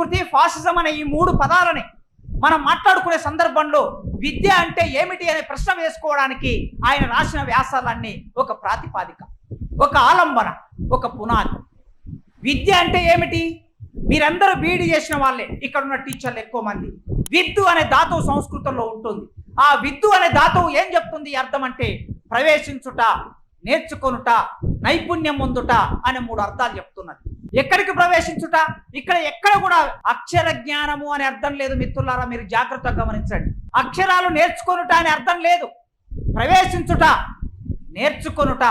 సంస్కృతి ఫాసిజం అనే ఈ మూడు పదాలని మనం మాట్లాడుకునే సందర్భంలో విద్య అంటే ఏమిటి అనే ప్రశ్న వేసుకోవడానికి ఆయన రాసిన వ్యాసాలన్నీ ఒక ప్రాతిపాదిక ఒక ఆలంబన ఒక పునాది. విద్య అంటే ఏమిటి? మీరందరూ బీఈడి చేసిన వాళ్ళే ఇక్కడ ఉన్న టీచర్లు ఎక్కువ మంది. విద్దు అనే ధాతువు సంస్కృతంలో ఉంటుంది. ఆ విద్దు అనే ధాతువు ఏం చెప్తుంది? అర్థం అంటే ప్రవేశించుట నేర్చుకొనుట నైపుణ్యం ముందుట అనే మూడు అర్థాలు చెప్తున్నది. ఎక్కడికి ప్రవేశించుట? ఇక్కడ ఎక్కడ కూడా అక్షర జ్ఞానము అనే అర్థం లేదు మిత్రులారా మీరు జాగ్రత్తగా గమనించండి. అక్షరాలు నేర్చుకొనుట అనే అర్థం లేదు. ప్రవేశించుట నేర్చుకొనుట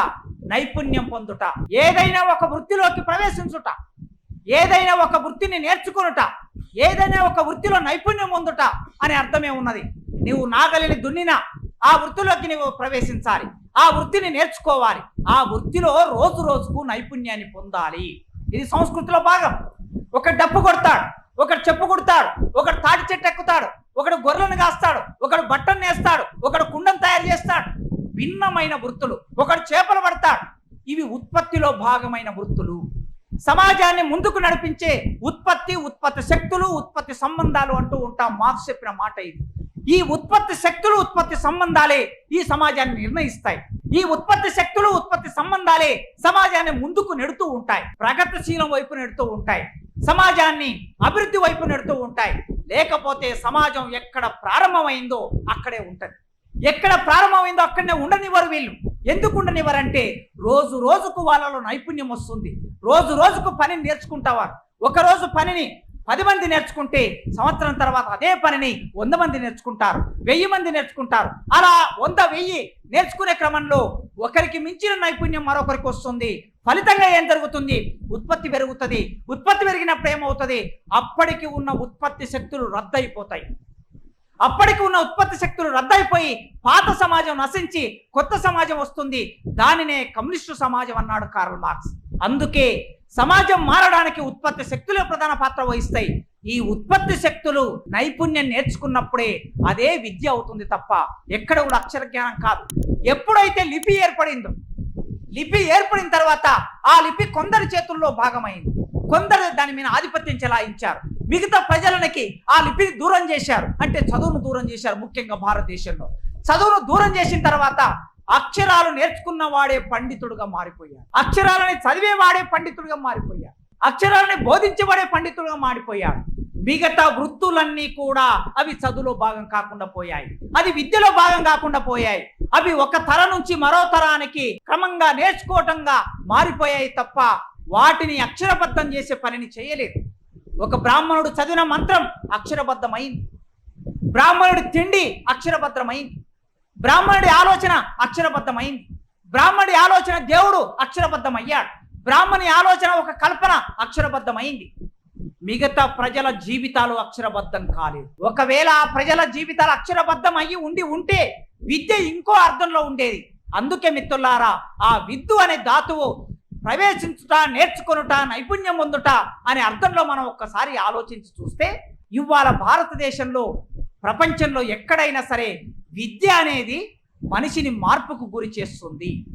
నైపుణ్యం పొందుట ఏదైనా ఒక వృత్తిలోకి ప్రవేశించుట ఏదైనా ఒక వృత్తిని నేర్చుకొనుట ఏదైనా ఒక వృత్తిలో నైపుణ్యం పొందుట అనే అర్థమే ఉన్నది. నీవు నాగలిని దున్నినా ఆ వృత్తిలోకి నీవు ప్రవేశించాలి. ఆ వృత్తిని నేర్చుకోవాలి. ఆ వృత్తిలో రోజు రోజుకు నైపుణ్యాన్ని పొందాలి. ఇది సంస్కృతిలో భాగం. ఒక డప్పు కొడతాడు ఒకడు చెప్పు కొడతాడు ఒకడు తాటి చెట్టు ఎక్కుతాడు ఒకడు గొర్రెలను కాస్తాడు ఒకడు బట్టను నేస్తాడు ఒకడు కుండను తయారు చేస్తాడు. భిన్నమైన వృత్తులు. ఒకడు చేపలు పడతాడు. ఇవి ఉత్పత్తిలో భాగమైన వృత్తులు. సమాజాన్ని ముందుకు నడిపించే ఉత్పత్తి ఉత్పత్తి శక్తులు ఉత్పత్తి సంబంధాలు అంటూ ఉంటాం. మార్క్స్ చెప్పిన మాట ఇది. ఈ ఉత్పత్తి శక్తులు ఉత్పత్తి సంబంధాలే ఈ సమాజాన్ని నిర్ణయిస్తాయి. ఈ ఉత్పత్తి శక్తులు ఉత్పత్తి సంబంధాలే సమాజాన్ని ముందుకు నెడుతూ ఉంటాయి. ప్రగతిశీలం వైపు నెడుతూ ఉంటాయి. సమాజాన్ని అభివృద్ధి వైపు నెడుతూ ఉంటాయి. లేకపోతే సమాజం ఎక్కడ ప్రారంభమైందో అక్కడే ఉంటుంది. ఎక్కడ ప్రారంభమైందో అక్కడనే ఉండనివ్వరు వీళ్ళు. ఎందుకు ఉండనివ్వరంటే రోజు రోజుకు వాళ్ళలో నైపుణ్యం వస్తుంది. రోజు రోజుకు పని నేర్చుకుంటావారు. ఒకరోజు పనిని పది మంది నేర్చుకుంటే సంవత్సరం తర్వాత అదే పనిని వంద మంది నేర్చుకుంటారు వెయ్యి మంది నేర్చుకుంటారు. అలా వంద వెయ్యి నేర్చుకునే క్రమంలో ఒకరికి మించిన నైపుణ్యం మరొకరికి వస్తుంది. ఫలితంగా ఏం జరుగుతుంది? ఉత్పత్తి పెరుగుతుంది. ఉత్పత్తి పెరిగినప్పుడు ఏమవుతుంది? అప్పటికి ఉన్న ఉత్పత్తి శక్తులు రద్దయిపోతాయి. అప్పటికి ఉన్న ఉత్పత్తి శక్తులు రద్దయిపోయి పాత సమాజం నశించి కొత్త సమాజం వస్తుంది. దానినే కమ్యూనిస్టు సమాజం అన్నాడు కార్ల్ మార్క్స్. అందుకే సమాజం మారడానికి ఉత్పత్తి శక్తులే ప్రధాన పాత్ర వహిస్తాయి. ఈ ఉత్పత్తి శక్తులు నైపుణ్యం నేర్చుకున్నప్పుడే అదే విద్య అవుతుంది తప్ప ఎక్కడ కూడా అక్షర జ్ఞానం కాదు. ఎప్పుడైతే లిపి ఏర్పడిందో లిపి ఏర్పడిన తర్వాత ఆ లిపి కొందరి చేతుల్లో భాగమైంది. కొందరు దాని మీద ఆధిపత్యం చెలాయించారు. మిగతా ప్రజలకి ఆ లిపిని దూరం చేశారు. అంటే చదువును దూరం చేశారు ముఖ్యంగా భారతదేశంలో. చదువును దూరం చేసిన తర్వాత అక్షరాలు నేర్చుకున్న వాడే పండితుడుగా మారిపోయాడు. అక్షరాలని చదివేవాడే పండితుడుగా మారిపోయాడు. అక్షరాలని బోధించబడే పండితుడుగా మారిపోయాడు. మిగతా వృత్తులన్నీ కూడా అవి చదువులో భాగం కాకుండా పోయాయి. అది విద్యలో భాగం కాకుండా పోయాయి. అవి ఒక తర నుంచి మరో తరానికి క్రమంగా నేర్చుకోవటంగా మారిపోయాయి తప్ప వాటిని అక్షరబద్ధం చేసే పనిని చేయలేదు. ఒక బ్రాహ్మణుడు చదివిన మంత్రం అక్షరబద్ధమైంది. బ్రాహ్మణుడి తిండి అక్షరబద్ధమైంది. బ్రాహ్మణుడి ఆలోచన అక్షరబద్ధమైంది. బ్రాహ్మణుడి ఆలోచన దేవుడు అక్షరబద్ధమయ్యాడు. బ్రాహ్మణి ఆలోచన ఒక కల్పన అక్షరబద్ధమైంది. మిగతా ప్రజల జీవితాలు అక్షరబద్ధం కాలేదు. ఒకవేళ ఆ ప్రజల జీవితాలు అక్షరబద్ధం అయ్యి ఉండి ఉంటే విద్య ఇంకో అర్థంలో ఉండేది. అందుకే మిత్రులారా ఆ విద్దు అనే ధాతువు ప్రవేశించుట నేర్చుకొనుట నైపుణ్యం పొందుట అనే అర్థంలో మనం ఒక్కసారి ఆలోచించి చూస్తే ఇవాళ భారతదేశంలో ప్రపంచంలో ఎక్కడైనా సరే విద్య అనేది మనిషిని మార్పుకు గురి చేస్తుంది.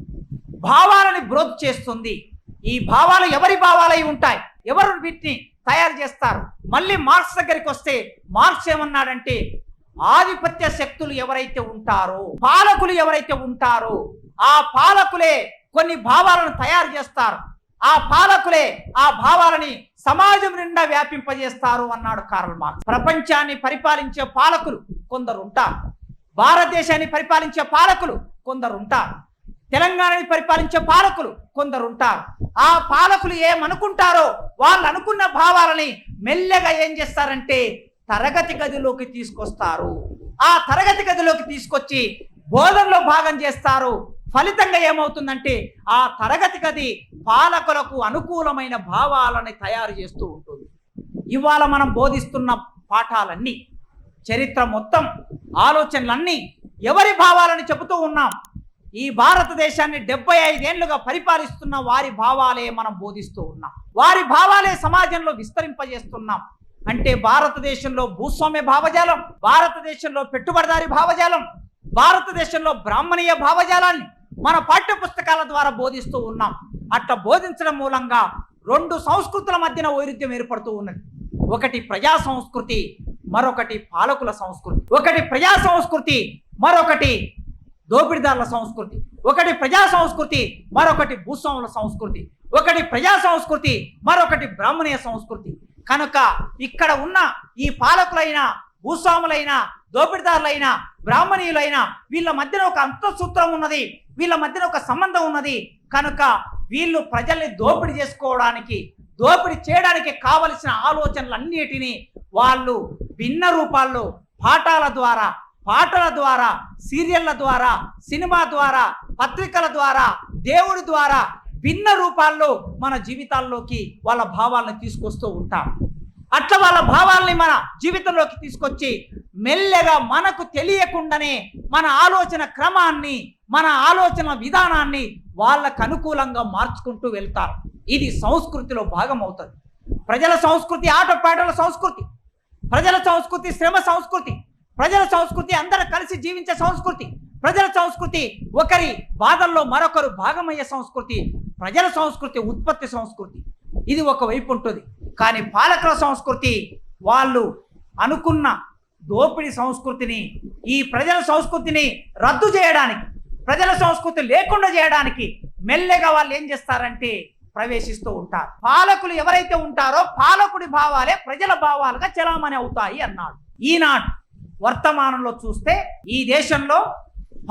భావాలని బ్రోత్ చేస్తుంది. ఈ భావాలు ఎవరి భావాలై ఉంటాయి? ఎవరు వీటిని తయారు చేస్తారు? మళ్ళీ మార్క్స్ దగ్గరికి వస్తే మార్క్స్ ఏమన్నాడంటే ఆధిపత్య శక్తులు ఎవరైతే ఉంటారో పాలకులు ఎవరైతే ఉంటారో ఆ పాలకులే కొన్ని భావాలను తయారు చేస్తారు. ఆ పాలకులే ఆ భావాలని సమాజం నిండా వ్యాపింపజేస్తారు అన్నాడు కార్ల్ మార్క్స్. ప్రపంచాన్ని పరిపాలించే పాలకులు కొందరు ఉంటారు. భారతదేశాన్ని పరిపాలించే పాలకులు కొందరు ఉంటారు తెలంగాణని పరిపాలించే పాలకులు కొందరు ఉంటారు ఆ పాలకులు ఏమనుకుంటారో వాళ్ళు అనుకున్న భావాలని మెల్లగా ఏం చేస్తారంటే తరగతి గదిలోకి తీసుకొస్తారు. ఆ తరగతి గదిలోకి తీసుకొచ్చి బోధనలో భాగం చేస్తారు. ఫలితంగా ఏమవుతుందంటే ఆ తరగతి గది పాలకులకు అనుకూలమైన భావాలని తయారు చేస్తూ ఉంటుంది. ఇవాళ మనం బోధిస్తున్న పాఠాలన్నీ చరిత్ర మొత్తం ఆలోచనలన్నీ ఎవరి భావాలని చెబుతూ ఉన్నాం? ఈ భారతదేశాన్ని డెబ్బై ఐదేళ్ళుగా పరిపాలిస్తున్న వారి భావాలే మనం బోధిస్తూ ఉన్నాం. వారి భావాలే సమాజంలో విస్తరింపజేస్తున్నాం. అంటే భారతదేశంలో భూస్వామ్య భావజాలం భారతదేశంలో పెట్టుబడిదారి భావజాలం భారతదేశంలో బ్రాహ్మణీయ భావజాలాన్ని మన పాఠ్య పుస్తకాల ద్వారా బోధిస్తూ ఉన్నాం. అట్లా బోధించడం మూలంగా రెండు సంస్కృతుల మధ్యన వైరుధ్యం ఏర్పడుతూ ఉన్నది. ఒకటి ప్రజా సంస్కృతి మరొకటి పాలకుల సంస్కృతి ఒకటి ప్రజా సంస్కృతి మరొకటి దోపిడిదారుల సంస్కృతి ఒకటి ప్రజా సంస్కృతి మరొకటి భూస్వాముల సంస్కృతి ఒకటి ప్రజా సంస్కృతి మరొకటి బ్రాహ్మణీయ సంస్కృతి. కనుక ఇక్కడ ఉన్న ఈ పాలకులైన భూస్వాములైన దోపిడిదారులైన బ్రాహ్మణీయులైన వీళ్ళ మధ్యన ఒక అంతఃసూత్రం ఉన్నది వీళ్ళ మధ్యన ఒక సంబంధం ఉన్నది. కనుక వీళ్ళు ప్రజల్ని దోపిడీ చేసుకోవడానికి దోపిడీ చేయడానికి కావలసిన ఆలోచనలన్నిటినీ వాళ్ళు భిన్న రూపాల్లో పాఠాల ద్వారా పాటల ద్వారా సీరియళ్ళ ద్వారా సినిమా ద్వారా పత్రికల ద్వారా దేవుడి ద్వారా భిన్న రూపాల్లో మన జీవితాల్లోకి వాళ్ళ భావాలను తీసుకొస్తూ ఉంటాం. అట్లా వాళ్ళ భావాల్ని మన జీవితంలోకి తీసుకొచ్చి మెల్లగా మనకు తెలియకుండానే మన ఆలోచన క్రమాన్ని మన ఆలోచన విధానాన్ని వాళ్ళకు అనుకూలంగా మార్చుకుంటూ వెళ్తారు. ఇది సంస్కృతిలో భాగం అవుతుంది ప్రజల సంస్కృతి ఆటపాటల సంస్కృతి ప్రజల సంస్కృతి శ్రమ సంస్కృతి. ప్రజల సంస్కృతి అందరూ కలిసి జీవించే సంస్కృతి. ప్రజల సంస్కృతి ఒకరి బాధల్లో మరొకరు భాగమయ్యే సంస్కృతి. ప్రజల సంస్కృతి ఉత్పత్తి సంస్కృతి. ఇది ఒకవైపు ఉంటుంది. కానీ పాలకుల సంస్కృతి వాళ్ళు అనుకున్న దోపిడీ సంస్కృతిని ఈ ప్రజల సంస్కృతిని రద్దు చేయడానికి ప్రజల సంస్కృతి లేకుండా చేయడానికి మెల్లగా వాళ్ళు ఏం చేస్తారంటే ప్రవేశిస్తూ ఉంటారు. పాలకులు ఎవరైతే ఉంటారో పాలకుడి భావాలే ప్రజల భావాలుగా చలామణి అవుతాయి అన్నాడు. ఈనాడు వర్తమానంలో చూస్తే ఈ దేశంలో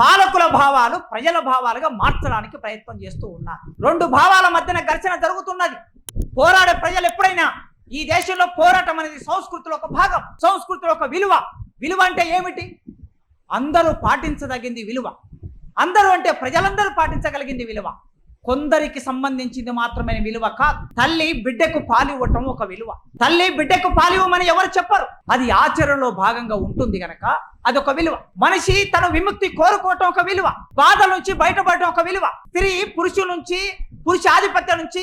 పాలకుల భావాలు ప్రజల భావాలుగా మార్చడానికి ప్రయత్నం చేస్తూ ఉన్నారు. రెండు భావాల మధ్యన ఘర్షణ జరుగుతున్నది. పోరాడే ప్రజలు ఎప్పుడైనా ఈ దేశంలో పోరాటం అనేది సంస్కృతిలో ఒక భాగం సంస్కృతిలో ఒక విలువ. విలువ అంటే ఏమిటి? అందరూ పాటించదగింది విలువ. అందరూ అంటే ప్రజలందరూ పాటించగలిగింది విలువ. కొందరికి సంబంధించింది మాత్రమే విలువ కాదు. తల్లి బిడ్డకు పాలివ్వటం ఒక విలువ. తల్లి బిడ్డకు పాలివ్వమని ఎవరు చెప్పరు? అది ఆచరణలో భాగంగా ఉంటుంది గనక అదొక విలువ. మనిషి తన విముక్తి కోరుకోవటం ఒక విలువ. బాధల నుంచి బయటపడటం ఒక విలువ. స్త్రీ పురుషు నుంచి పురుష ఆధిపత్యం నుంచి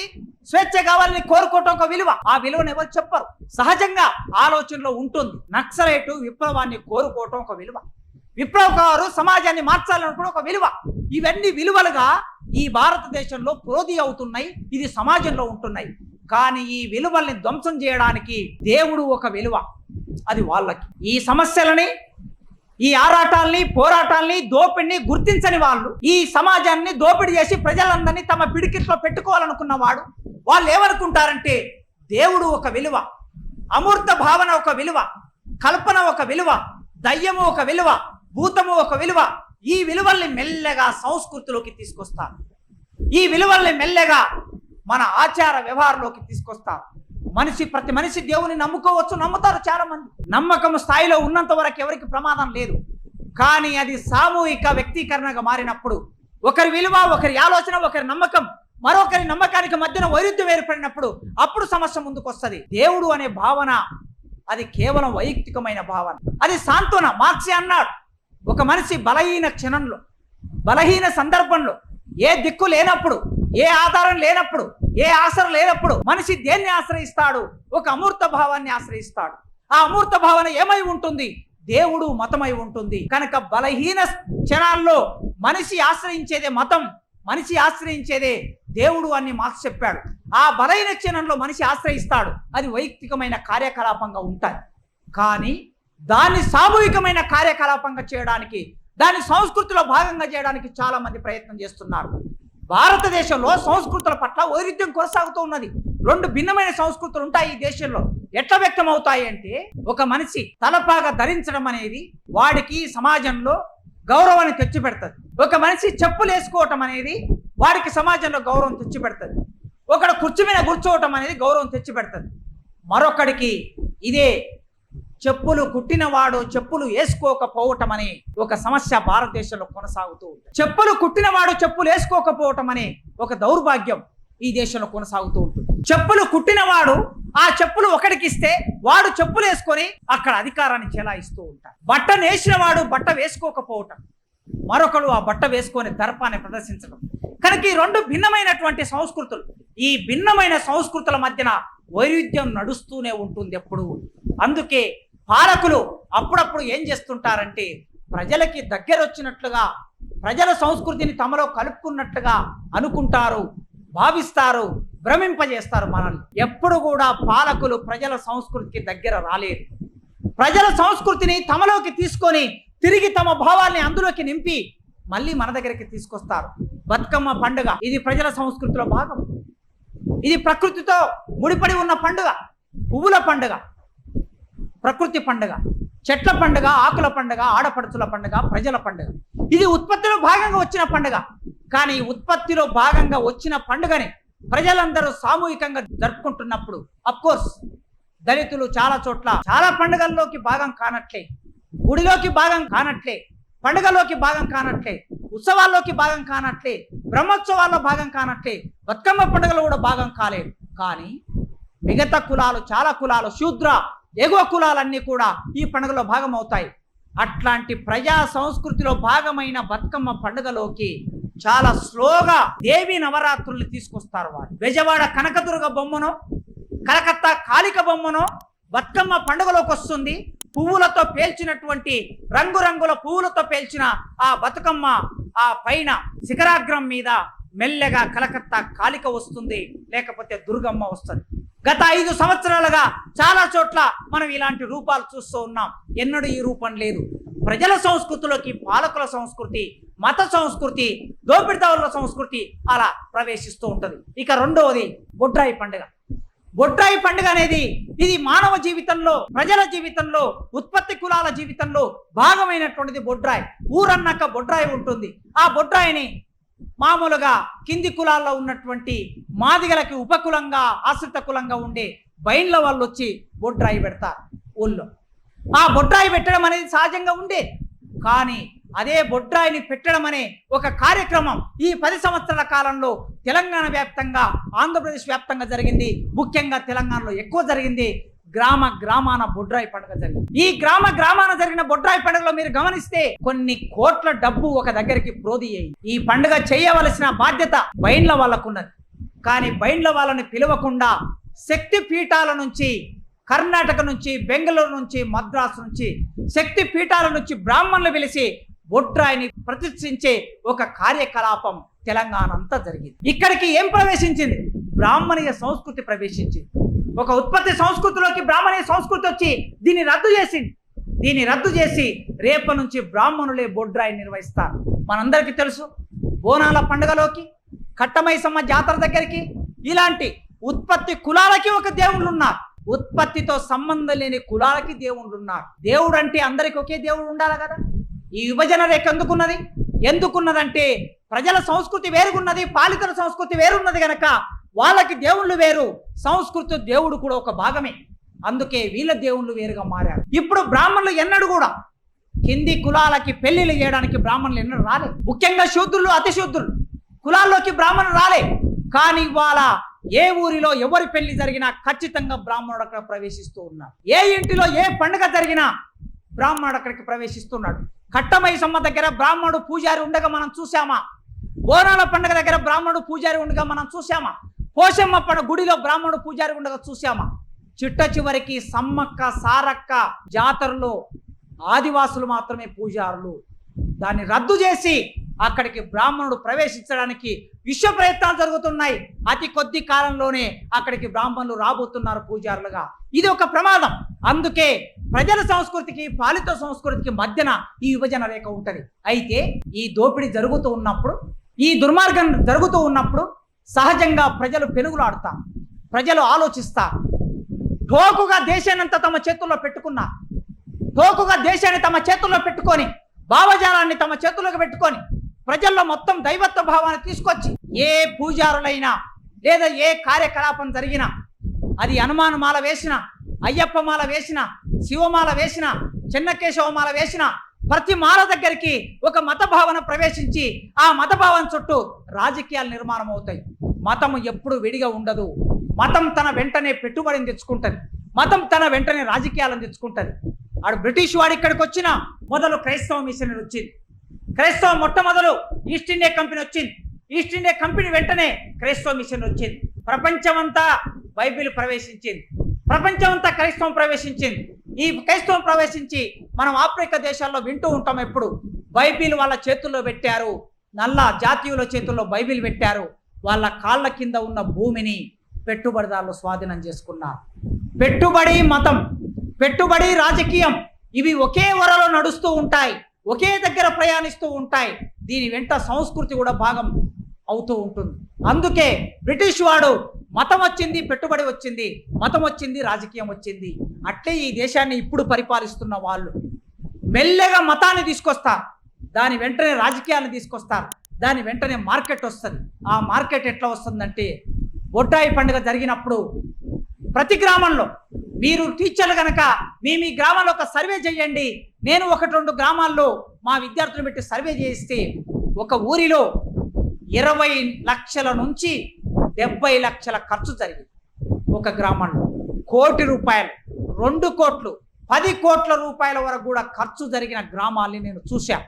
స్వేచ్ఛ కావాలని కోరుకోవటం ఒక విలువ. ఆ విలువను ఎవరు చెప్పరు? సహజంగా ఆలోచనలో ఉంటుంది. నక్సలైటు విప్లవాన్ని కోరుకోవటం ఒక విలువ. విప్లవకారు సమాజాన్ని మార్చాలనుకున్న ఒక విలువ. ఇవన్నీ విలువలుగా ఈ భారతదేశంలో ప్రోధి అవుతున్నాయి ఇది సమాజంలో ఉంటున్నాయి. కానీ ఈ విలువల్ని ధ్వంసం చేయడానికి దేవుడు ఒక విలువ. అది వాళ్ళకి. ఈ సమస్యలని ఈ ఆరాటాల్ని పోరాటాల్ని దోపిడిని గుర్తించని వాళ్ళు ఈ సమాజాన్ని దోపిడీ చేసి ప్రజలందరినీ తమ పిడికిట్లో పెట్టుకోవాలనుకున్నవాడు వాళ్ళు ఏమనుకుంటారంటే దేవుడు ఒక విలువ అమూర్త భావన ఒక విలువ కల్పన ఒక విలువ దయ్యము ఒక విలువ భూతము ఒక విలువ. ఈ విలువల్ని మెల్లగా సంస్కృతిలోకి తీసుకొస్తారు ఈ విలువల్ని మెల్లగా మన ఆచార వ్యవహారంలోకి తీసుకొస్తారు మనిషి ప్రతి మనిషి దేవుని నమ్ముకోవచ్చు నమ్ముతారు చాలా మంది నమ్మకం స్థాయిలో ఉన్నంత వరకు ఎవరికి ప్రమాదం లేదు. కానీ అది సామూహిక వ్యక్తీకరణగా మారినప్పుడు ఒకరి విలువ ఒకరి ఆలోచన ఒకరి నమ్మకం మరొకరి నమ్మకానికి మధ్యన వైరుధ్యం ఏర్పడినప్పుడు అప్పుడు సమస్య ముందుకు వస్తుంది దేవుడు అనే భావన అది కేవలం వైయక్తికమైన భావన. అది సాంత్వన. మార్క్సే అన్నాడు ఒక మనిషి బలహీన క్షణంలో బలహీన సందర్భంలో ఏ దిక్కు లేనప్పుడు ఏ ఆధారం లేనప్పుడు ఏ ఆసరం లేనప్పుడు మనిషి దేన్ని ఆశ్రయిస్తాడు? ఒక అమూర్త భావాన్ని ఆశ్రయిస్తాడు. ఆ అమూర్త భావన ఏమై ఉంటుంది? దేవుడు మతమై ఉంటుంది. కనుక బలహీన క్షణాల్లో మనిషి ఆశ్రయించేదే మతం మనిషి ఆశ్రయించేదే దేవుడు అని మార్క్స్ చెప్పాడు. ఆ బలహీన క్షణంలో మనిషి ఆశ్రయిస్తాడు. అది వైయక్తికమైన కార్యకలాపంగా ఉంటాయి. కానీ దాన్ని సామూహికమైన కార్యకలాపంగా చేయడానికి దాన్ని సంస్కృతిలో భాగంగా చేయడానికి చాలామంది ప్రయత్నం చేస్తున్నారు. భారతదేశంలో సంస్కృతుల పట్ల వైరుధ్యం కొనసాగుతూ ఉన్నది. రెండు భిన్నమైన సంస్కృతులు ఉంటాయి ఈ దేశంలో. ఎట్లా వ్యక్తం అవుతాయి అంటే ఒక మనిషి తలపాగా ధరించడం అనేది వాడికి సమాజంలో గౌరవాన్ని తెచ్చిపెడుతుంది. ఒక మనిషి చెప్పులు వేసుకోవటం అనేది వాడికి సమాజంలో గౌరవం తెచ్చిపెడుతుంది. ఒకడు కుర్చీ మీద కూర్చోవటం అనేది గౌరవం తెచ్చిపెడుతుంది. మరొకడికి ఇదే చెప్పులు కుట్టినవాడు చెప్పులు వేసుకోకపోవటం అనే ఒక సమస్య భారతదేశంలో కొనసాగుతూ ఉంది. చెప్పులు కుట్టినవాడు చెప్పులు వేసుకోకపోవటం అనే ఒక దౌర్భాగ్యం ఈ దేశంలో కొనసాగుతూ ఉంటుంది. చెప్పులు కుట్టినవాడు ఆ చెప్పులు ఒకడికి ఇస్తే వాడు చెప్పులు వేసుకొని అక్కడ అధికారాన్ని చెలాయిస్తూ ఉంటాడు. బట్ట నేసిన వాడు బట్ట వేసుకోకపోవటం. మరొకడు ఆ బట్ట వేసుకొని దర్పాన్ని ప్రదర్శించడం. కనుక ఈ రెండు భిన్నమైనటువంటి సంస్కృతులు ఈ భిన్నమైన సంస్కృతుల మధ్యన వైరుధ్యం నడుస్తూనే ఉంటుంది ఎప్పుడు. అందుకే పాలకులు అప్పుడప్పుడు ఏం చేస్తుంటారంటే ప్రజలకి దగ్గర వచ్చినట్లుగా ప్రజల సంస్కృతిని తమలో కలుపుకున్నట్లుగా అనుకుంటారు భావిస్తారు భ్రమింపజేస్తారు మనల్ని. ఎప్పుడు కూడా పాలకులు ప్రజల సంస్కృతికి దగ్గర రాలేరు. ప్రజల సంస్కృతిని తమలోకి తీసుకొని తిరిగి తమ భావాల్ని అందులోకి నింపి మళ్ళీ మన దగ్గరికి తీసుకొస్తారు. బతుకమ్మ పండుగ ఇది ప్రజల సంస్కృతిలో భాగం. ఇది ప్రకృతితో ముడిపడి ఉన్న పండుగ పువ్వుల పండుగ. ప్రకృతి పండుగ చెట్ల పండుగ ఆకుల పండుగ ఆడపడుచుల పండుగ ప్రజల పండుగ. ఇది ఉత్పత్తిలో భాగంగా వచ్చిన పండుగ. కానీ ఉత్పత్తిలో భాగంగా వచ్చిన పండుగని ప్రజలందరూ సామూహికంగా జరుపుకుంటున్నప్పుడు అఫ్కోర్స్ దళితులు చాలా చోట్ల చాలా పండుగల్లోకి భాగం కానట్లే గుడిలోకి భాగం కానట్లే పండుగలోకి భాగం కానట్లే ఉత్సవాల్లోకి భాగం కానట్లే బ్రహ్మోత్సవాల్లో భాగం కానట్లే బతుకమ్మ పండుగలో కూడా భాగం కాలేదు. కానీ మిగతా కులాలు చాలా కులాలు శూద్ర ఎగువ కులాలన్నీ కూడా ఈ పండుగలో భాగం అవుతాయి అట్లాంటి ప్రజా సంస్కృతిలో భాగమైన బతుకమ్మ పండుగలోకి చాలా స్లోగా దేవి నవరాత్రుల్ని తీసుకొస్తారు వారు. బెజవాడ కనకదుర్గ బొమ్మను కలకత్తా కాళిక బొమ్మను బతుకమ్మ పండుగలోకి వస్తుంది. పువ్వులతో పేల్చినటువంటి రంగురంగుల పువ్వులతో పేల్చిన ఆ బతుకమ్మ ఆ పైన శిఖరాగ్రం మీద మెల్లగా కలకత్తా కాళిక వస్తుంది. లేకపోతే దుర్గమ్మ వస్తుంది. గత ఐదు సంవత్సరాలుగా చాలా చోట్ల మనం ఇలాంటి రూపాలు చూస్తూ ఉన్నాం. ఎన్నడూ ఈ రూపం లేదు. ప్రజల సంస్కృతిలోకి పాలకుల సంస్కృతి మత సంస్కృతి దోపిడిదారుల సంస్కృతి అలా ప్రవేశిస్తూ ఉంటుంది. ఇక రెండవది బొడ్రాయి పండుగ. బొడ్రాయి పండుగ అనేది ఇది మానవ జీవితంలో ప్రజల జీవితంలో ఉత్పత్తి కులాల జీవితంలో భాగమైనటువంటిది బొడ్రాయి. ఊరన్నాక బొడ్రాయి ఉంటుంది. ఆ బొడ్రాయిని మామూలుగా కింది కులాల్లో ఉన్నటువంటి మాదిగలకి ఉపకులంగా ఆశ్రిత కులంగా ఉండే బయళ్ళ వాళ్ళు వచ్చి బొడ్రాయి పెడతారు ఊళ్ళో. ఆ బొడ్రాయి పెట్టడం అనేది సహజంగా ఉండే. కానీ అదే బొడ్రాయిని పెట్టడం అనే ఒక కార్యక్రమం ఈ పది సంవత్సరాల కాలంలో తెలంగాణ వ్యాప్తంగా ఆంధ్రప్రదేశ్ వ్యాప్తంగా జరిగింది. ముఖ్యంగా తెలంగాణలో ఎక్కువ జరిగింది. గ్రామ గ్రామాన బొడ్రాయి పండుగ జరిగింది. ఈ గ్రామ గ్రామాన జరిగిన బొడ్రాయి పండుగలో మీరు గమనిస్తే కొన్ని కోట్ల డబ్బు ఒక దగ్గరికి ప్రోది అయ్యి ఈ పండుగ చేయవలసిన బాధ్యత బైండ్ల వాళ్ళకున్నది. కానీ బైండ్ల వాళ్ళని పిలవకుండా శక్తి పీఠాల నుంచి కర్ణాటక నుంచి బెంగళూరు నుంచి మద్రాసు నుంచి శక్తి పీఠాల నుంచి బ్రాహ్మణులు పిలిచి బొడ్రాయిని ప్రతిష్ఠించే ఒక కార్యకలాపం తెలంగాణ అంతా జరిగింది. ఇక్కడికి ఏం ప్రవేశించింది? బ్రాహ్మణీయ సంస్కృతి ప్రవేశించింది ఒక ఉత్పత్తి సంస్కృతిలోకి బ్రాహ్మణీయ సంస్కృతి వచ్చి దీన్ని రద్దు చేసింది. దీన్ని రద్దు చేసి రేప నుంచి బ్రాహ్మణులే బొడ్రాయి నిర్వహిస్తారు. మనందరికీ తెలుసు బోనాల పండుగలోకి కట్టమైసమ్మ జాతర దగ్గరికి ఇలాంటి ఉత్పత్తి కులాలకి ఒక దేవుళ్ళు ఉన్నారు. ఉత్పత్తితో సంబంధం లేని కులాలకి దేవుళ్ళు ఉన్నారు. దేవుడు అంటే అందరికి ఒకే దేవుడు ఉండాలి కదా? ఈ విభజన రేఖ ఎందుకున్నది? ఎందుకున్నదంటే ప్రజల సంస్కృతి వేరుగున్నది పాలితుల సంస్కృతి వేరున్నది గనక వాళ్ళకి దేవుళ్ళు వేరు సంస్కృతి దేవుడు కూడా ఒక భాగమే. అందుకే వీళ్ళ దేవుళ్ళు వేరుగా మారారు. ఇప్పుడు బ్రాహ్మణులు ఎన్నడు కూడా కింది కులాలకి పెళ్ళిళ్ళు చేయడానికి బ్రాహ్మణులు ఎన్నడూ రాలే ముఖ్యంగా శూద్రులు అతిశూద్రులు. కులాల్లోకి బ్రాహ్మణులు రాలే. కానీ ఇవాళ ఏ ఊరిలో ఎవరి పెళ్ళి జరిగినా ఖచ్చితంగా బ్రాహ్మణుడు అక్కడ ప్రవేశిస్తూ ఉన్నారు ఏ ఇంటిలో ఏ పండుగ జరిగినా బ్రాహ్మణుడు అక్కడికి ప్రవేశిస్తున్నాడు. కట్టమైసమ్మ దగ్గర బ్రాహ్మణుడు పూజారి ఉండగా మనం చూసామా బోనాల పండుగ దగ్గర బ్రాహ్మణుడు పూజారి ఉండగా మనం చూసామా పోషమ్మ గుడిలో బ్రాహ్మణుడు పూజారి ఉండగా చూసామా చిట్ట చివరికి సమ్మక్క సారక్క జాతరలో ఆదివాసులు మాత్రమే పూజారులు. దాన్ని రద్దు చేసి అక్కడికి బ్రాహ్మణుడు ప్రవేశించడానికి విశ్వ ప్రయత్నాలు జరుగుతున్నాయి. అతి కొద్ది కాలంలోనే అక్కడికి బ్రాహ్మణులు రాబోతున్నారు పూజారులుగా. ఇది ఒక ప్రమాదం. అందుకే ప్రజల సంస్కృతికి పాలిత సంస్కృతికి మధ్యన ఈ విభజన రేఖ ఉంటుంది. అయితే ఈ దోపిడీ జరుగుతూ ఉన్నప్పుడు ఈ దుర్మార్గం జరుగుతూ ఉన్నప్పుడు సహజంగా ప్రజలు పెనుగులాడుతారు ప్రజలు ఆలోచిస్తారు టోకుగా దేశాన్నంతా తమ చేతుల్లో పెట్టుకున్నా టోకుగా దేశాన్ని తమ చేతుల్లో పెట్టుకొని భావజాలాన్ని తమ చేతుల్లోకి పెట్టుకొని ప్రజల్లో మొత్తం దైవత్వ భావాన్ని తీసుకొచ్చి ఏ పూజారులైనా లేదా ఏ కార్యకలాపం జరిగినా అది హనుమానుమాల వేసిన అయ్యప్ప మాల వేసిన శివమాల వేసిన చెన్నకేశవమాల వేసిన ప్రతి మాల దగ్గరికి ఒక మత భావన ప్రవేశించి ఆ మత భావన చుట్టూ రాజకీయాలు నిర్మాణం అవుతాయి మతం ఎప్పుడు విడిగా ఉండదు. మతం తన వెంటనే పెట్టుబడిని తెచ్చుకుంటుంది. మతం తన వెంటనే రాజకీయాలను తెచ్చుకుంటుంది. ఆడు బ్రిటిష్ వాడు ఇక్కడికి వచ్చిన మొదలు క్రైస్తవ మిషన్ వచ్చింది. క్రైస్తవ మొట్టమొదలు ఈస్ట్ ఇండియా కంపెనీ వచ్చింది. ఈస్ట్ ఇండియా కంపెనీ వెంటనే క్రైస్తవ మిషన్ వచ్చింది. ప్రపంచమంతా బైబిల్ ప్రవేశించింది. ప్రపంచమంతా క్రైస్తవం ప్రవేశించింది. ఈ క్రైస్తవం ప్రవేశించి మనం ఆఫ్రికా దేశాల్లో వింటూ ఉంటాం ఎప్పుడు. బైబిల్ వాళ్ళ చేతుల్లో పెట్టారు. నల్ల జాతీయుల చేతుల్లో బైబిల్ పెట్టారు. వాళ్ళ కాళ్ళ కింద ఉన్న భూమిని పెట్టుబడిదారులు స్వాధీనం చేసుకున్నారు పెట్టుబడి మతం పెట్టుబడి రాజకీయం ఇవి ఒకే వరలో నడుస్తూ ఉంటాయి ఒకే దగ్గర ప్రయాణిస్తూ ఉంటాయి. దీని వెంట సంస్కృతి కూడా భాగం అవుతూ ఉంటుంది. అందుకే బ్రిటిష్ వాడు మతం వచ్చింది పెట్టుబడి వచ్చింది మతం వచ్చింది రాజకీయం వచ్చింది. అట్లే ఈ దేశాన్ని ఇప్పుడు పరిపాలిస్తున్న వాళ్ళు. మెల్లగా మతాన్ని తీసుకొస్తారు. దాని వెంటనే రాజకీయాన్ని తీసుకొస్తారు. దాని వెంటనే మార్కెట్ వస్తుంది. ఆ మార్కెట్ ఎట్లా వస్తుందంటే బొడ్డాయి పండుగ జరిగినప్పుడు ప్రతి గ్రామంలో మీరు టీచర్లు కనుక మీ మీ గ్రామంలో ఒక సర్వే చేయండి. నేను ఒకటి రెండు గ్రామాల్లో మా విద్యార్థులు పెట్టి సర్వే చేస్తే ఒక ఊరిలో ఇరవై లక్షల నుంచి డెబ్బై లక్షల ఖర్చు జరిగింది ఒక గ్రామంలో. కోటి రూపాయలు రెండు కోట్లు పది కోట్ల రూపాయల వరకు కూడా ఖర్చు జరిగిన గ్రామాల్ని నేను చూశాను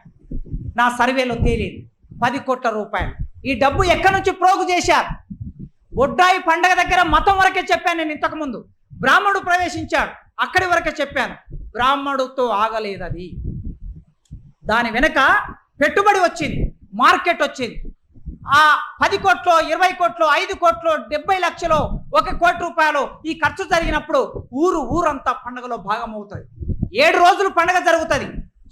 నా సర్వేలో తేలింది. పది కోట్ల రూపాయలు. ఈ డబ్బు ఎక్కడి నుంచి ప్రోగు చేశారు? బొడ్డాయి పండగ దగ్గర మతం వరకే చెప్పాను నేను ఇంతకుముందు బ్రాహ్మణుడు ప్రవేశించాడు. అక్కడి వరకే చెప్పాను. బ్రాహ్మణుడితో ఆగలేదు అది. దాని వెనుక పెట్టుబడి వచ్చింది. మార్కెట్ వచ్చింది. ఆ పది కోట్లు ఇరవై కోట్లు ఐదు కోట్లు డెబ్బై లక్షలు ఒక కోటి రూపాయలు ఈ ఖర్చు జరిగినప్పుడు ఊరు ఊరంతా పండుగలో భాగం అవుతుంది ఏడు రోజులు పండుగ జరుగుతుంది.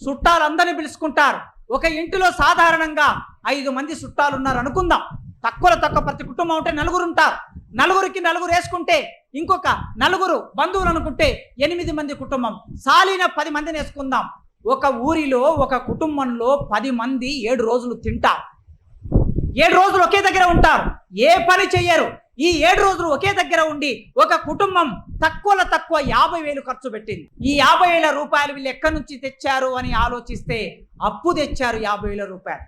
చుట్టాలందరినీ పిలుచుకుంటారు. ఒక ఇంటిలో సాధారణంగా ఐదు మంది చుట్టాలు ఉన్నారు అనుకుందాం. తక్కువలో తక్కువ ప్రతి కుటుంబం ఉంటే నలుగురు ఉంటారు నలుగురికి నలుగురు వేసుకుంటే ఇంకొక నలుగురు బంధువులు అనుకుంటే ఎనిమిది మంది కుటుంబం. సాలిన పది మందిని వేసుకుందాం. ఒక ఊరిలో ఒక కుటుంబంలో పది మంది ఏడు రోజులు తింటారు. ఏడు రోజులు ఒకే దగ్గర ఉంటారు. ఏ పని చెయ్యరు. ఈ ఏడు రోజులు ఒకే దగ్గర ఉండి ఒక కుటుంబం తక్కువలో తక్కువ యాభై వేలు ఖర్చు పెట్టింది. ఈ యాభై వేల రూపాయలు వీళ్ళు ఎక్కడి నుంచి తెచ్చారు అని ఆలోచిస్తే అప్పు తెచ్చారు యాభై వేల రూపాయలు.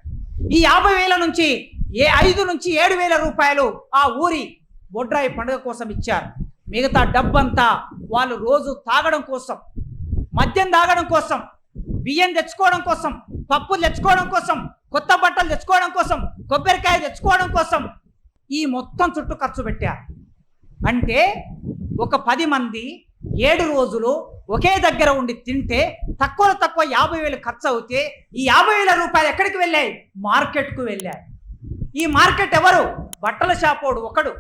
ఈ యాభై వేల నుంచి ఏ ఐదు నుంచి ఏడు వేల రూపాయలు ఆ ఊరి బొడ్రాయి పండుగ కోసం ఇచ్చారు. మిగతా డబ్బంతా వాళ్ళు రోజు తాగడం కోసం మద్యం తాగడం కోసం బియ్యం తెచ్చుకోవడం కోసం పప్పు తెచ్చుకోవడం కోసం కొత్త బట్టలు తెచ్చుకోవడం కోసం కొబ్బరికాయ తెచ్చుకోవడం కోసం ఈ మొత్తం చుట్టూ ఖర్చు పెట్టారు. అంటే ఒక పది మంది ఏడు రోజులు ఒకే దగ్గర ఉండి తింటే తక్కువ తక్కువ యాభై వేలు ఖర్చు అవుతే ఈ యాభై వేల రూపాయలు ఎక్కడికి వెళ్ళాయి? మార్కెట్కు వెళ్ళాయి. ఈ మార్కెట్ ఎవరు? బట్టల షాపోడు ఒకడు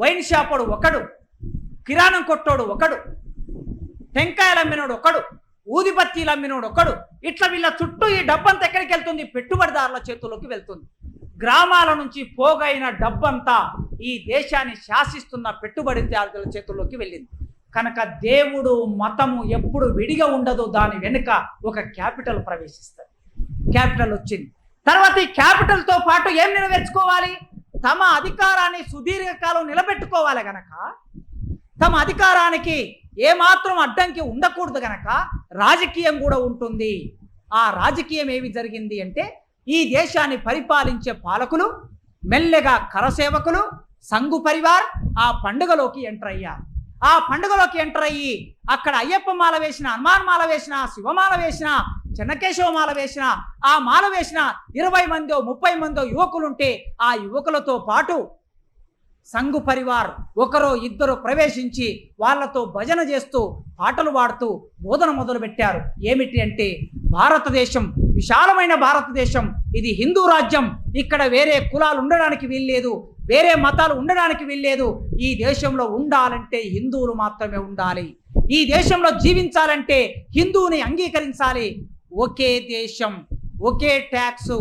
వైన్ షాపోడు ఒకడు కిరాణం కొట్టోడు ఒకడు టెంకాయలు అమ్మినోడు ఒకడు ఊదిబత్తీలు అమ్మినోడు ఒకడు ఇట్లా వీళ్ళ చుట్టూ ఈ డబ్బంతా ఎక్కడికి వెళ్తుంది? పెట్టుబడిదారుల చేతుల్లోకి వెళ్తుంది. గ్రామాల నుంచి పోగైన డబ్బంతా ఈ దేశాన్ని శాసిస్తున్న పెట్టుబడిదారుల చేతుల్లోకి వెళ్ళింది. కనుక దేవుడు మతము ఎప్పుడు విడిగా ఉండదు. దాని వెనుక ఒక క్యాపిటల్ ప్రవేశిస్తుంది. క్యాపిటల్ వచ్చింది. తర్వాత ఈ క్యాపిటల్తో పాటు ఏం నెరవేర్చుకోవాలి? తమ అధికారాన్ని సుదీర్ఘకాలం నిలబెట్టుకోవాలి కనుక తమ అధికారానికి ఏమాత్రం అడ్డంకి ఉండకూడదు గనక రాజకీయం కూడా ఉంటుంది. ఆ రాజకీయం ఏమి జరిగింది అంటే ఈ దేశాన్ని పరిపాలించే పాలకులు మెల్లగా కరసేవకులు సంఘు పరివార్ ఆ పండుగలోకి ఎంటర్ అయ్యారు. ఆ పండుగలోకి ఎంటర్ అయ్యి అక్కడ అయ్యప్ప మాల వేసిన హనుమాన్ మాల వేసిన శివమాల వేసిన చెన్నకేశవ మాల వేసిన ఆ మాల వేసిన ఇరవై మందో ముప్పై మందో యువకులుంటే ఆ యువకులతో పాటు సంఘు పరివార్ ఒకరో ఇద్దరు ప్రవేశించి వాళ్ళతో భజన చేస్తూ పాటలు పాడుతూ బోధన మొదలుపెట్టారు. ఏమిటి అంటే భారతదేశం విశాలమైన భారతదేశం ఇది హిందూ రాజ్యం. ఇక్కడ వేరే కులాలు ఉండడానికి వీల్లేదు వేరే మతాలు ఉండడానికి వీల్లేదు. ఈ దేశంలో ఉండాలంటే హిందువులు మాత్రమే ఉండాలి. ఈ దేశంలో జీవించాలంటే హిందువుని అంగీకరించాలి. ఒకే దేశం ఒకే ట్యాక్స్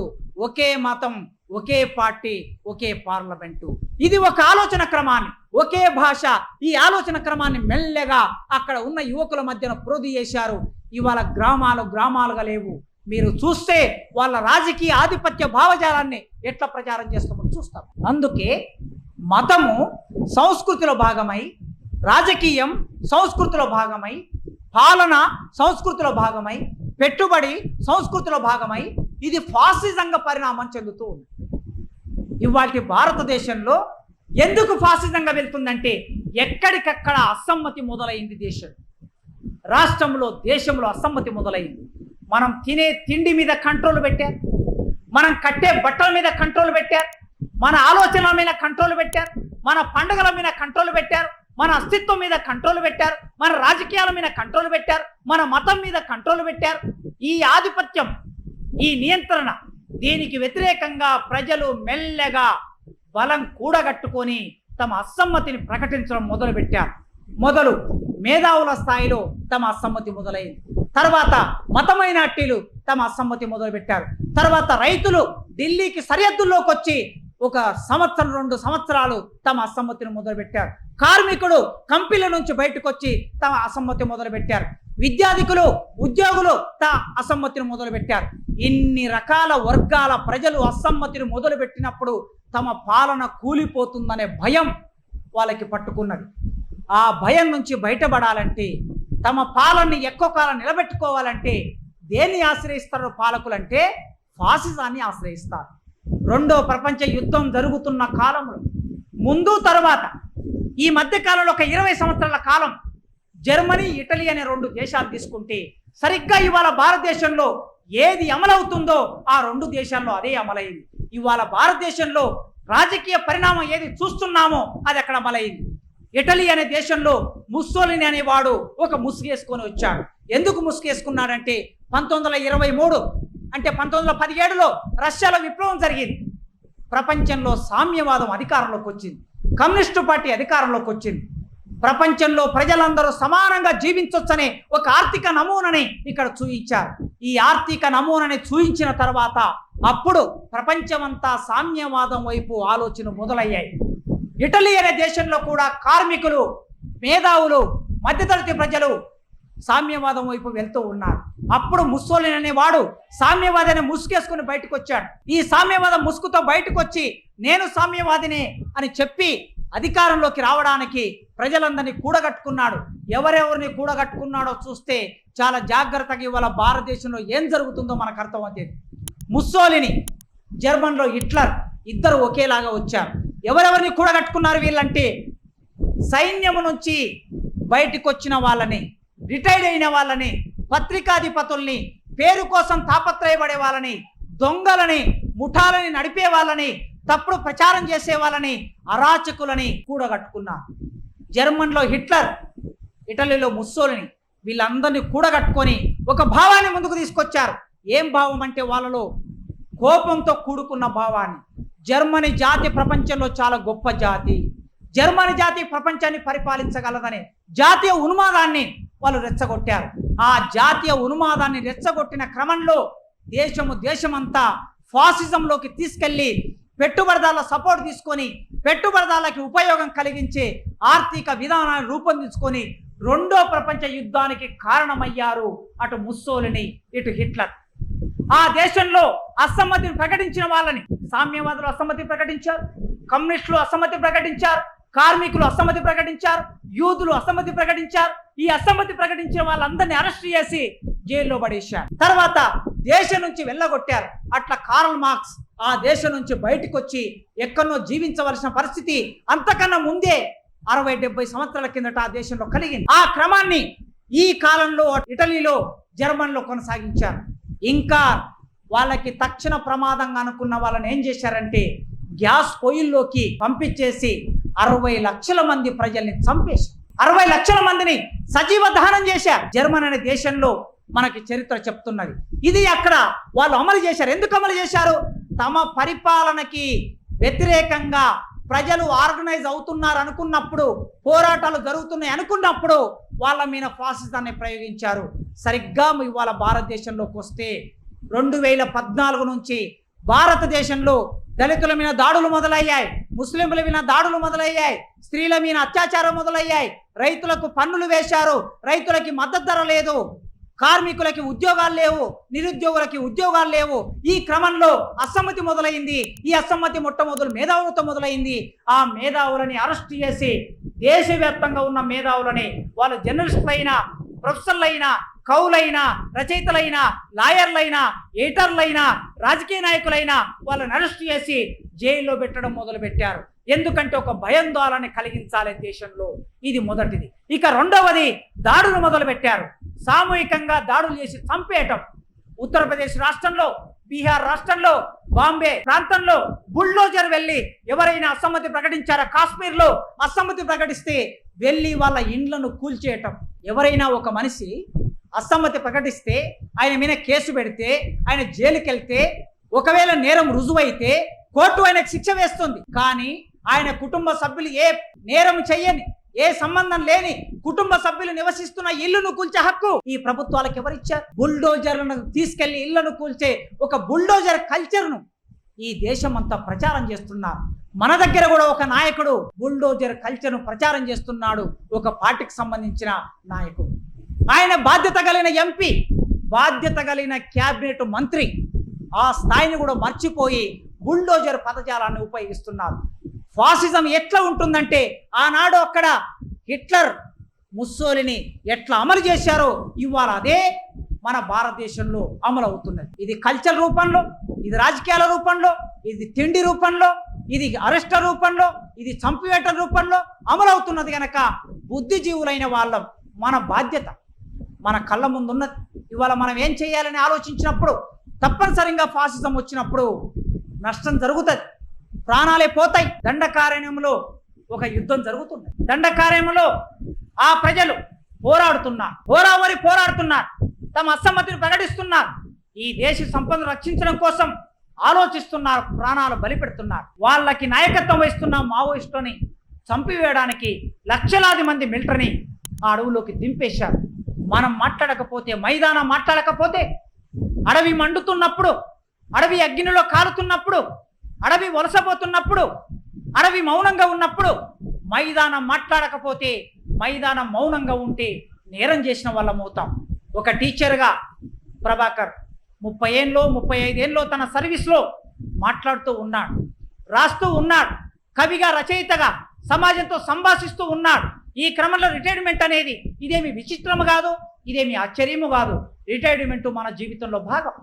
ఒకే మతం ఒకే పార్టీ ఒకే పార్లమెంటు. ఇది ఒక ఆలోచన క్రమాన్ని ఒకే భాష. ఈ ఆలోచన క్రమాన్ని మెల్లగా అక్కడ ఉన్న యువకుల మధ్యన ప్రోధి చేశారు. ఇవాళ గ్రామాలు గ్రామాలుగా లేవు. మీరు చూస్తే వాళ్ళ రాజకీయ ఆధిపత్య భావజాలాన్ని ఎట్లా ప్రచారం చేస్తామో చూస్తాం. అందుకే మతము సంస్కృతిలో భాగమై రాజకీయం సంస్కృతిలో భాగమై పాలన సంస్కృతిలో భాగమై పెట్టుబడి సంస్కృతిలో భాగమై ఇది ఫాసిజంగా పరిణామం చెందుతూ ఉంది. ఇవాటి భారతదేశంలో ఎందుకు ఫాసిజంగా వెళ్తుందంటే ఎక్కడికక్కడ అసమ్మతి మొదలైంది దేశం. రాష్ట్రంలో దేశంలో అసమ్మతి మొదలైంది. మనం తినే తిండి మీద కంట్రోల్ పెట్టారు మనం కట్టే బట్టల మీద కంట్రోల్ పెట్టారు మన ఆలోచనల మీద కంట్రోల్ పెట్టారు మన పండుగల మీద కంట్రోల్ పెట్టారు మన అస్తిత్వం మీద కంట్రోల్ పెట్టారు మన రాజకీయాల మీద కంట్రోల్ పెట్టారు మన మతం మీద కంట్రోల్ పెట్టారు ఈ ఆధిపత్యం ఈ నియంత్రణ దీనికి వ్యతిరేకంగా ప్రజలు మెల్లగా బలం కూడగట్టుకొని తమ అసమ్మతిని ప్రకటించడం మొదలుపెట్టారు. మొదలు మేధావుల స్థాయిలో తమ అసమ్మతి మొదలైంది. తర్వాత మతమైనార్టీలు తమ అసమ్మతి మొదలుపెట్టారు. తర్వాత రైతులు ఢిల్లీకి సరిహద్దుల్లోకి వచ్చి ఒక సంవత్సరం రెండు సంవత్సరాలు తమ అసమ్మతిని మొదలుపెట్టారు. కార్మికుడు కంపెనీల నుంచి బయటకు వచ్చి తమ అసమ్మతి మొదలుపెట్టారు. విద్యాధికులు ఉద్యోగులు తమ అసమ్మతిని మొదలుపెట్టారు. ఇన్ని రకాల వర్గాల ప్రజలు అసమ్మతిని మొదలుపెట్టినప్పుడు తమ పాలన కూలిపోతుందనే భయం వాళ్ళకి పట్టుకున్నది. ఆ భయం నుంచి బయటపడాలంటే తమ పాలనని ఎక్కువ కాలం నిలబెట్టుకోవాలంటే దేన్ని ఆశ్రయిస్తారు పాలకులంటే? ఫాసిజాన్ని ఆశ్రయిస్తారు. రెండో ప్రపంచ యుద్ధం జరుగుతున్న కాలంలో ముందు తర్వాత ఈ మధ్య కాలంలో ఒక ఇరవై సంవత్సరాల కాలం జర్మనీ ఇటలీ అనే రెండు దేశాలు తీసుకుంటే సరిగ్గా ఇవాళ భారతదేశంలో ఏది అమలవుతుందో ఆ రెండు దేశాల్లో అదే అమలైంది. ఇవాళ భారతదేశంలో రాజకీయ పరిణామం ఏది చూస్తున్నామో అది అక్కడ అమలైంది. ఇటలీ అనే దేశంలో ముస్సోలిని అనేవాడు ఒక ముసుగేసుకొని వచ్చాడు. ఎందుకు ముసుగేసుకున్నాడంటే పంతొమ్మిది వందల ఇరవై మూడు అంటే పంతొమ్మిది వందల పదిహేడులో రష్యాలో విప్లవం జరిగింది. ప్రపంచంలో సామ్యవాదం అధికారంలోకి వచ్చింది. కమ్యూనిస్టు పార్టీ అధికారంలోకి వచ్చింది. ప్రపంచంలో ప్రజలందరూ సమానంగా జీవించవచ్చనే ఒక ఆర్థిక నమూనని ఇక్కడ చూయించారు. ఈ ఆర్థిక నమూనని చూయించిన తర్వాత అప్పుడు ప్రపంచమంతా సామ్యవాదం వైపు ఆలోచన మొదలయ్యాయి. ఇటలీ అనే దేశంలో కూడా కార్మికులు మేధావులు మధ్యతరగతి ప్రజలు సామ్యవాదం వైపు వెళ్తూ ఉన్నారు. అప్పుడు ముస్సోలిని అనేవాడు సామ్యవాదిని ముసుగేసుకుని బయటకు వచ్చాడు ఈ సామ్యవాదం ముసుగుతో బయటకు వచ్చి నేను సామ్యవాదినే అని చెప్పి అధికారంలోకి రావడానికి ప్రజలందరినీ కూడగట్టుకున్నాడు. ఎవరెవరిని కూడగట్టుకున్నాడో చూస్తే చాలా జాగ్రత్తగా ఇవాళ భారతదేశంలో ఏం జరుగుతుందో మనకు అర్థమవుతుంది. ముస్సోలిని జర్మన్లో హిట్లర్ ఇద్దరు ఒకేలాగా వచ్చారు. ఎవరెవరిని కూడగట్టుకున్నారు వీళ్ళంటే సైన్యము నుంచి బయటకు వచ్చిన వాళ్ళని రిటైర్డ్ అయిన వాళ్ళని పత్రికాధిపతుల్ని పేరు కోసం తాపత్రయపడే వాళ్ళని దొంగలని ముఠాలని నడిపే వాళ్ళని తప్పుడు ప్రచారం చేసే వాళ్ళని అరాచకులని కూడగట్టుకున్నారు జర్మన్లో హిట్లర్ ఇటలీలో ముస్సోలిని వీళ్ళందరినీ కూడగట్టుకొని ఒక భావాన్ని ముందుకు తీసుకొచ్చారు. ఏం భావం అంటే వాళ్ళలో కోపంతో కూడుకున్న భావాన్ని. జర్మనీ జాతి ప్రపంచంలో చాలా గొప్ప జాతి. జర్మనీ జాతి ప్రపంచాన్ని పరిపాలించగలదనే జాతీయ ఉన్మాదాన్ని వాళ్ళు రెచ్చగొట్టారు. ఆ జాతీయ ఉన్మాదాన్ని రెచ్చగొట్టిన క్రమంలో దేశము దేశమంతా ఫాసిజంలోకి తీసుకెళ్ళి పెట్టుబడిదారుల సపోర్ట్ తీసుకొని పెట్టుబడిదారులకి ఉపయోగం కలిగించే ఆర్థిక విధానాన్ని రూపొందించుకొని రెండో ప్రపంచ యుద్ధానికి కారణమయ్యారు అటు ముస్సోలిని ఇటు హిట్లర్. ఆ దేశంలో అసమ్మతిని ప్రకటించిన వాళ్ళని సామ్యవాదులు అసమ్మతి ప్రకటించారు కమ్యూనిస్టులు అసమ్మతి ప్రకటించారు కార్మికులు అసమ్మతి ప్రకటించారు యూదులు అసమ్మతి ప్రకటించారు ఈ అసమ్మతి ప్రకటించే వాళ్ళందరినీ అరెస్ట్ చేసి జైల్లో పడేశారు. తర్వాత దేశం నుంచి వెళ్ళగొట్టారు. అట్లా కార్ల్ మార్క్స్ ఆ దేశం నుంచి బయటకు వచ్చి ఎక్కడనో జీవించవలసిన పరిస్థితి అంతకన్నా ముందే అరవై డెబ్బై సంవత్సరాల కిందట ఆ దేశంలో కలిగింది. ఆ క్రమాన్ని ఈ కాలంలో ఇటలీలో జర్మన్లో కొనసాగించారు. ఇంకా వాళ్ళకి తక్షణ ప్రమాదంగా అనుకున్న వాళ్ళని ఏం చేశారంటే గ్యాస్ పొయ్యిల్లోకి పంపించేసి అరవై లక్షల మంది ప్రజల్ని చంపేశారు. అరవై లక్షల మందిని సజీవ దహనం చేశారు జర్మన్ అనే దేశంలో మనకి చరిత్ర చెప్తున్నది. ఇది అక్కడ వాళ్ళు అమలు చేశారు. ఎందుకు అమలు చేశారు? తమ పరిపాలనకి వ్యతిరేకంగా ప్రజలు ఆర్గనైజ్ అవుతున్నారు అనుకున్నప్పుడు పోరాటాలు జరుగుతున్నాయి అనుకున్నప్పుడు వాళ్ళ మీద ఫాసిజాన్ని ప్రయోగించారు. సరిగ్గా ఇవాళ భారతదేశంలోకి వస్తే రెండు వేల పద్నాలుగు నుంచి భారతదేశంలో దళితుల మీద దాడులు మొదలయ్యాయి ముస్లింల మీద దాడులు మొదలయ్యాయి స్త్రీల మీద అత్యాచారం మొదలయ్యాయి. రైతులకు పన్నులు వేశారు రైతులకి మద్దతు ధర లేదు కార్మికులకి ఉద్యోగాలు లేవు నిరుద్యోగులకి ఉద్యోగాలు లేవు. ఈ క్రమంలో అసమ్మతి మొదలైంది ఈ అసమ్మతి మొట్టమొదలు మేధావులతో మొదలైంది. ఆ మేధావులని అరెస్ట్ చేసి దేశవ్యాప్తంగా ఉన్న మేధావులని వాళ్ళు జర్నలిస్టులైనా ప్రొఫెసర్లైనా కవులైనా రచయితలైనా లాయర్లైనా ఎడిటర్లైనా రాజకీయ నాయకులైనా వాళ్ళని అరెస్ట్ చేసి జైల్లో పెట్టడం మొదలుపెట్టారు. ఎందుకంటే ఒక భయాందోళన కలిగించాలి దేశంలో. ఇది మొదటిది. ఇక రెండవది దాడులు మొదలుపెట్టారు. సామూహికంగా దాడులు చేసి చంపేయటం. ఉత్తరప్రదేశ్ రాష్ట్రంలో బీహార్ రాష్ట్రంలో బాంబే ప్రాంతంలో బుల్డోజర్ వెళ్ళి ఎవరైనా అసమ్మతి ప్రకటించారా? కాశ్మీర్లో అసమ్మతి ప్రకటిస్తే వెళ్ళి వాళ్ళ ఇండ్లను కూల్చేయటం. ఎవరైనా ఒక మనిషి అసమ్మతి ప్రకటిస్తే ఆయన మీద కేసు పెడితే ఆయన జైలుకి వెళ్తే ఒకవేళ నేరం రుజువైతే కోర్టు ఆయనకు శిక్ష వేస్తుంది. కానీ ఆయన కుటుంబ సభ్యులు ఏ నేరం చెయ్యని ఏ సంబంధం లేని కుటుంబ సభ్యులు నివసిస్తున్న ఇల్లును కూల్చే హక్కు ఈ ప్రభుత్వాలకు ఎవరిచ్చారు? బుల్డోజర్లను తీసుకెళ్ళి ఇళ్ళను కూల్చే ఒక బుల్డోజర్ కల్చర్ను ఈ దేశం అంతా ప్రచారం చేస్తున్నారు మన దగ్గర కూడా ఒక నాయకుడు బుల్డోజర్ కల్చర్ను ప్రచారం చేస్తున్నాడు. ఒక పార్టీకి సంబంధించిన నాయకుడు. ఆయన బాధ్యత కలిగిన ఎంపీ బాధ్యత కలిగిన క్యాబినెట్ మంత్రి ఆ స్థాయిని కూడా మర్చిపోయి బుల్డోజర్ పదజాలాన్ని ఉపయోగిస్తున్నారు. ఫాసిజం ఎట్లా ఉంటుందంటే ఆనాడు అక్కడ హిట్లర్ ముస్సోలిని ఎట్లా అమలు చేశారో ఇవాళ అదే మన భారతదేశంలో అమలు అవుతున్నది ఇది కల్చర్ రూపంలో ఇది రాజకీయాల రూపంలో ఇది తిండి రూపంలో ఇది అరెస్ట్ రూపంలో ఇది చంపివేట రూపంలో అమలవుతున్నది కనుక బుద్ధిజీవులైన వాళ్ళం మన బాధ్యత. మన కళ్ళ ముందున్నది ఇవాళ మనం ఏం చేయాలని ఆలోచించినప్పుడు తప్పనిసరిగా ఫాసిజం వచ్చినప్పుడు నష్టం జరుగుతుంది. ప్రాణాలే పోతాయి. దండకారణ్యంలో ఒక యుద్ధం జరుగుతుంది. దండకార్యంలో ఆ ప్రజలు పోరాడుతున్నారు. పోరావరి పోరాడుతున్నారు. తమ అసమ్మతిని ప్రకటిస్తున్నారు. ఈ దేశ సంపదను రక్షించడం కోసం ఆలోచిస్తున్నారు ప్రాణాలు బలిపెడుతున్నారు. వాళ్ళకి నాయకత్వం వహిస్తున్న మావోయిస్టుని చంపివేయడానికి లక్షలాది మంది మిలిటరీని ఆ అడవులోకి దింపేశారు. మనం మాట్లాడకపోతే మైదానం మాట్లాడకపోతే అడవి మండుతున్నప్పుడు అడవి అగ్నిలో కాలుతున్నప్పుడు అడవి వలసపోతున్నప్పుడు అడవి మౌనంగా ఉన్నప్పుడు మైదానం మాట్లాడకపోతే మైదానం మౌనంగా ఉంటే నేరం చేసిన వాళ్ళం అవుతాం. ఒక టీచర్గా ప్రభాకర్ ముప్పై ఏళ్ళలో ముప్పై ఐదేళ్ళలో తన సర్వీస్లో మాట్లాడుతూ ఉన్నాడు. రాస్తూ ఉన్నాడు. కవిగా రచయితగా సమాజంతో సంభాషిస్తూ ఉన్నాడు. ఈ క్రమంలో రిటైర్మెంట్ అనేది ఇదేమి విచిత్రము కాదు ఇదేమి ఆశ్చర్యము కాదు. రిటైర్మెంట్ మన జీవితంలో భాగం.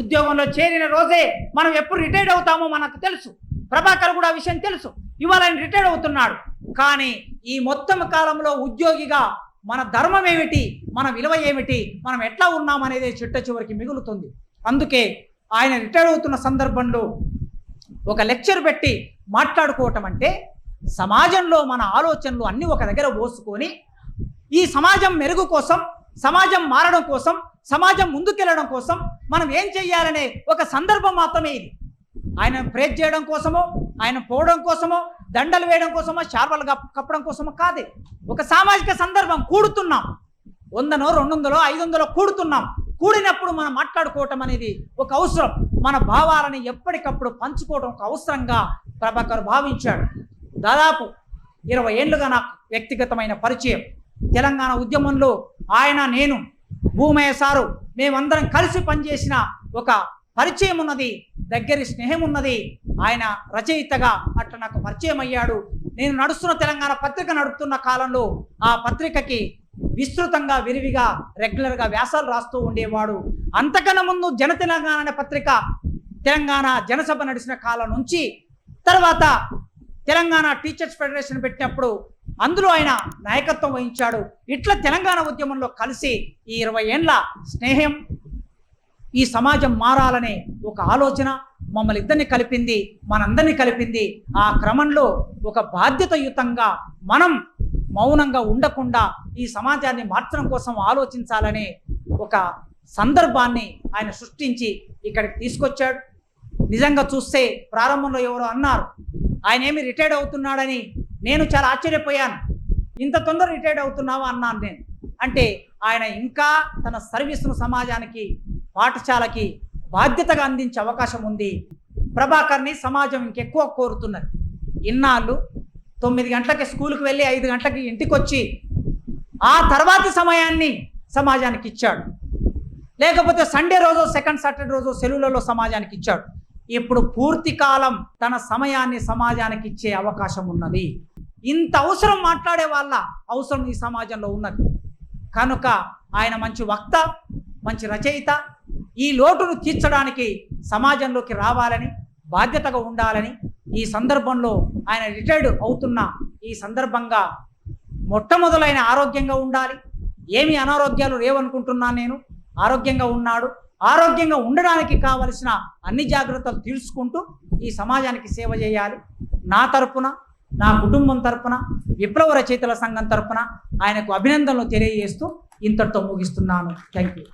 ఉద్యోగంలో చేరిన రోజే మనం ఎప్పుడు రిటైర్డ్ అవుతామో మనకు తెలుసు. ప్రభాకర్ కూడా ఆ విషయం తెలుసు. ఇవాళ ఆయన రిటైర్డ్ అవుతున్నాడు. కానీ ఈ మొత్తం కాలంలో ఉద్యోగిగా మన ధర్మం ఏమిటి మన విలువ ఏమిటి మనం ఎట్లా ఉన్నామనేది చిట్ట చివరికి మిగులుతుంది. అందుకే ఆయన రిటైర్డ్ అవుతున్న సందర్భంలో ఒక లెక్చర్ పెట్టి మాట్లాడుకోవటం అంటే సమాజంలో మన ఆలోచనలు అన్నీ ఒక దగ్గర పోసుకొని ఈ సమాజం మెరుగు కోసం సమాజం మారడం కోసం సమాజం ముందుకెళ్ళడం కోసం మనం ఏం చెయ్యాలనే ఒక సందర్భం మాత్రమే ఇది. ఆయన ప్రేజ్ చేయడం కోసమో ఆయన పోవడం కోసమో దండలు వేయడం కోసమో శార్వలు కప్పడం కోసమో కాదు. ఒక సామాజిక సందర్భం కూడుతున్నాం. వందనో రెండు వందలో ఐదు వందలో కూడుతున్నాం. కూడినప్పుడు మనం మాట్లాడుకోవటం అనేది ఒక అవసరం. మన భావాలని ఎప్పటికప్పుడు పంచుకోవడం ఒక అవసరంగా ప్రభాకర్ భావించాడు. దాదాపు ఇరవై ఏళ్ళుగా నాకు వ్యక్తిగతమైన పరిచయం. తెలంగాణ ఉద్యమంలో ఆయన నేను భూమయ్య సారు మేమందరం కలిసి పనిచేసిన ఒక పరిచయం ఉన్నది దగ్గరి స్నేహం ఉన్నది. ఆయన రచయితగా అట్లా నాకు పరిచయం అయ్యాడు. నేను నడుస్తున్న తెలంగాణ పత్రిక నడుపుతున్న కాలంలో ఆ పత్రికకి విస్తృతంగా విరివిగా రెగ్యులర్గా వ్యాసాలు రాస్తూ ఉండేవాడు. అంతకన్నా ముందు జన తెలంగాణ అనే పత్రిక తెలంగాణ జనసభ నడిచిన కాలం నుంచి తర్వాత తెలంగాణ టీచర్స్ ఫెడరేషన్ పెట్టినప్పుడు అందులో ఆయన నాయకత్వం వహించాడు. ఇట్లా తెలంగాణ ఉద్యమంలో కలిసి ఈ ఇరవై ఏండ్ల స్నేహం ఈ సమాజం మారాలనే ఒక ఆలోచన మమ్మల్ని ఇద్దరిని కలిపింది మనందరినీ కలిపింది. ఆ క్రమంలో ఒక బాధ్యతయుతంగా మనం మౌనంగా ఉండకుండా ఈ సమాజాన్ని మార్చడం కోసం ఆలోచించాలనే ఒక సందర్భాన్ని ఆయన సృష్టించి ఇక్కడికి తీసుకొచ్చాడు. నిజంగా చూస్తే ప్రారంభంలో ఎవరో అన్నారు ఆయన ఏమి రిటైర్డ్ అవుతున్నాడని నేను చాలా ఆశ్చర్యపోయాను. ఇంత తొందర రిటైర్డ్ అవుతున్నావా? అన్నాను నేను. అంటే ఆయన ఇంకా తన సర్వీస్ను సమాజానికి పాఠశాలకి బాధ్యతగా అందించే అవకాశం ఉంది. ప్రభాకర్ని సమాజం ఇంకెక్కువ కోరుతున్నది. ఇన్నాళ్ళు తొమ్మిది గంటలకి స్కూల్కి వెళ్ళి ఐదు గంటలకి ఇంటికి వచ్చి ఆ తర్వాతి సమయాన్ని సమాజానికి ఇచ్చాడు. లేకపోతే సండే రోజు సెకండ్ సాటర్డే రోజు సెలవులలో సమాజానికి ఇచ్చాడు. ఇప్పుడు పూర్తి కాలం తన సమయాన్ని సమాజానికి ఇచ్చే అవకాశం ఉన్నది. ఇంత అవసరం మాట్లాడే వాళ్ళ అవసరం ఈ సమాజంలో ఉన్నది. కనుక ఆయన మంచి వక్త మంచి రచయిత ఈ లోటును తీర్చడానికి సమాజంలోకి రావాలని బాధ్యతగా ఉండాలని ఈ సందర్భంలో ఆయన రిటైర్డ్ అవుతున్న ఈ సందర్భంగా మొట్టమొదలైన ఆరోగ్యంగా ఉండాలి. ఏమి అనారోగ్యాలు లేవనుకుంటున్నాను నేను. ఆరోగ్యంగా ఉన్నాడు. ఆరోగ్యంగా ఉండడానికి కావలసిన అన్ని జాగ్రత్తలు తీసుకుంటూ ఈ సమాజానికి సేవ చేయాలి. నా తరపున నా కుటుంబం తరపున విప్లవ రచయితల సంఘం తరపున ఆయనకు అభినందనలు తెలియజేస్తూ ఇంతటితో ముగిస్తున్నాను. Thank you